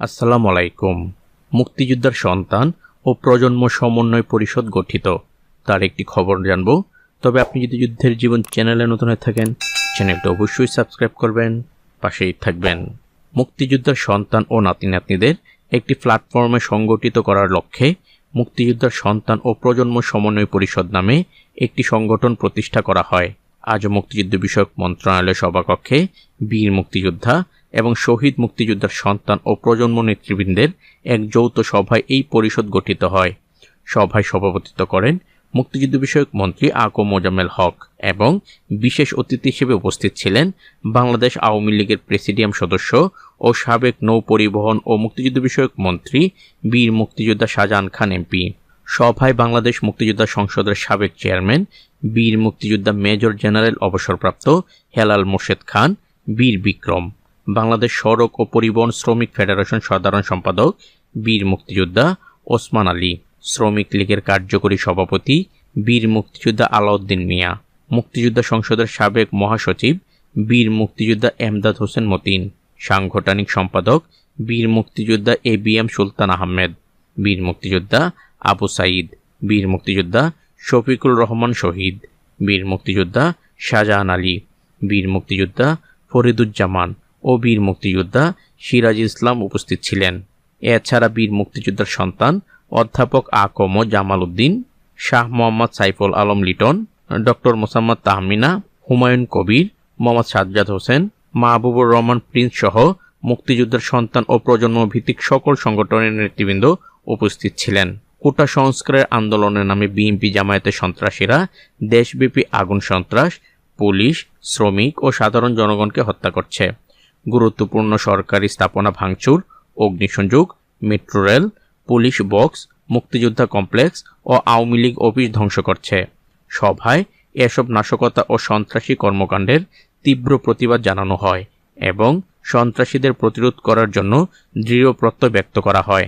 আসসালামু আলাইকুম। মুক্তিযোদ্ধার সন্তান ও প্রজন্ম সমন্বয় পরিষদ গঠিত। তার একটি খবর জানব। তবে আপনি যদি যুদ্ধের জীবন চ্যানেলে নতুন হয়ে থাকেন, চ্যানেলটা অবশ্যই সাবস্ক্রাইব করবেন, পাশেই থাকবেন। মুক্তিযোদ্ধার সন্তান ও নাতি নাতনিদের একটি প্ল্যাটফর্মে সংগঠিত করার লক্ষ্যে মুক্তিযোদ্ধার সন্তান ও প্রজন্ম সমন্বয় পরিষদ নামে একটি সংগঠন প্রতিষ্ঠা করা হয়। আজ মুক্তিযুদ্ধ বিষয়ক মন্ত্রণালয় সভাকক্ষে বীর মুক্তিযোদ্ধা এবং শহীদ মুক্তিযোদ্ধার সন্তান ও প্রজন্ম নেতৃবৃন্দের এক যৌথ সভায় এই পরিষদ গঠিত হয়। সভায় সভাপতিত্ব করেন মুক্তিযুদ্ধ বিষয়ক মন্ত্রী আকো মোজাম্মেল হক এবং বিশেষ অতিথি হিসেবে উপস্থিত ছিলেন বাংলাদেশ আওয়ামী লীগের প্রেসিডিয়াম সদস্য ও সাবেক নৌ পরিবহন ও মুক্তিযুদ্ধ বিষয়ক মন্ত্রী বীর মুক্তিযোদ্ধা শাহজাহান খান এমপি। সভায় বাংলাদেশ মুক্তিযোদ্ধা সংসদের সাবেক চেয়ারম্যান বীর মুক্তিযোদ্ধা মেজর জেনারেল অবসরপ্রাপ্ত হেলাল মোর্শেদ খান, বীর বিক্রম। বাংলাদেশ সড়ক ও পরিবহন শ্রমিক ফেডারেশন সাধারণ সম্পাদক, বীর মুক্তিযোদ্ধা ওসমান আলী, শ্রমিক লীগের কার্যকরী সভাপতি, বীর মুক্তিযোদ্ধা আলাউদ্দিন মিয়া, মুক্তিযোদ্ধা সংসদের সাবেক মহাসচিব, বীর মুক্তিযোদ্ধা এমদাদ হোসেন মতিন, সাংগঠনিক সম্পাদক, বীর মুক্তিযোদ্ধা A B M Sultan Ahmed, বীর মুক্তিযোদ্ধা আবু সাইদ, বীর মুক্তিযোদ্ধা শফিকুল রহমান শহীদ, বীর মুক্তিযোদ্ধা শাহজাহান আলী, বীর মুক্তিযোদ্ধা ফরিদুজ্জামান ও বীর মুক্তিযোদ্ধা সিরাজ ইসলাম উপস্থিত ছিলেন। এছাড়া বীর মুক্তিযোদ্ধার সন্তান অধ্যাপক আকম জামাল উদ্দিন, শাহ মোহাম্মদ সাইফুল আলম লিটন, ডক্টর মোসাম্মদ তাহমিনা, হুমায়ুন কবির, মোহাম্মদ সাজ্জাদ হোসেন, মাহবুবুর রহমান প্রিন্স সহ মুক্তিযুদ্ধের সন্তান ও প্রজন্ম ভিত্তিক সকল সংগঠনের নেতৃবৃন্দ উপস্থিত ছিলেন। কোটা সংস্কারের আন্দোলনের নামে বিএনপি জামায়াতের সন্ত্রাসীরা, দেশব্যাপী আগুন সন্ত্রাস, পুলিশ, শ্রমিক ও সাধারণ জনগণকে হত্যা করছে। গুরুত্বপূর্ণ সরকারি স্থাপনা ভাঙচুর, অগ্নিসংযোগ, মেট্রো রেল, পুলিশ বক্স, মুক্তিযোদ্ধা কমপ্লেক্স ও আওয়ামী লীগ অফিস ধ্বংস করছে। সভায় এসব নাশকতা ও সন্ত্রাসী কর্মকাণ্ডের তীব্র প্রতিবাদ জানানো হয় এবং সন্ত্রাসীদের প্রতিরোধ করার জন্য দৃঢ় প্রত্যয় ব্যক্ত করা হয়।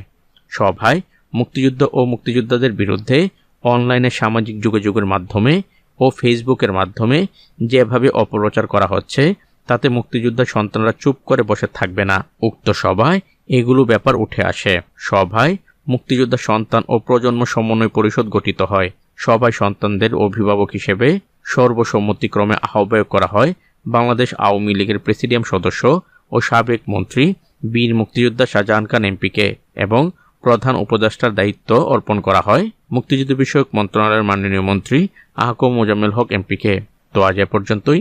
সভায় মুক্তিযুদ্ধ ও মুক্তিযোদ্ধাদের বিরুদ্ধে অনলাইনে সামাজিক যোগাযোগের মাধ্যমে ও ফেসবুকের মাধ্যমে যেভাবে অপপ্রচার করা হচ্ছে তাতে মুক্তিযোদ্ধা সন্তানরা চুপ করে বসে থাকবে না। উক্ত সভায় এগুলো ব্যাপার উঠে আসে। সভায় মুক্তিযোদ্ধা সন্তান ও প্রজন্ম সমন্বয় পরিষদ গঠিত হয়। সভায় সন্তানদের অভিভাবক হিসেবে সর্বসম্মতিক্রমে আহ্বায়ক করা হয় বাংলাদেশ আওয়ামী লীগের প্রেসিডিয়াম সদস্য ও সাবেক মন্ত্রী বীর মুক্তিযোদ্ধা শাহজাহান খান এমপিকে এবং প্রধান উপদেষ্টার দায়িত্ব অর্পণ করা হয় মুক্তিযুদ্ধ বিষয়ক মন্ত্রণালয়ের মাননীয় মন্ত্রী আহকম মোজাম্মেল হক এমপিকে। তো আজ এ পর্যন্তই।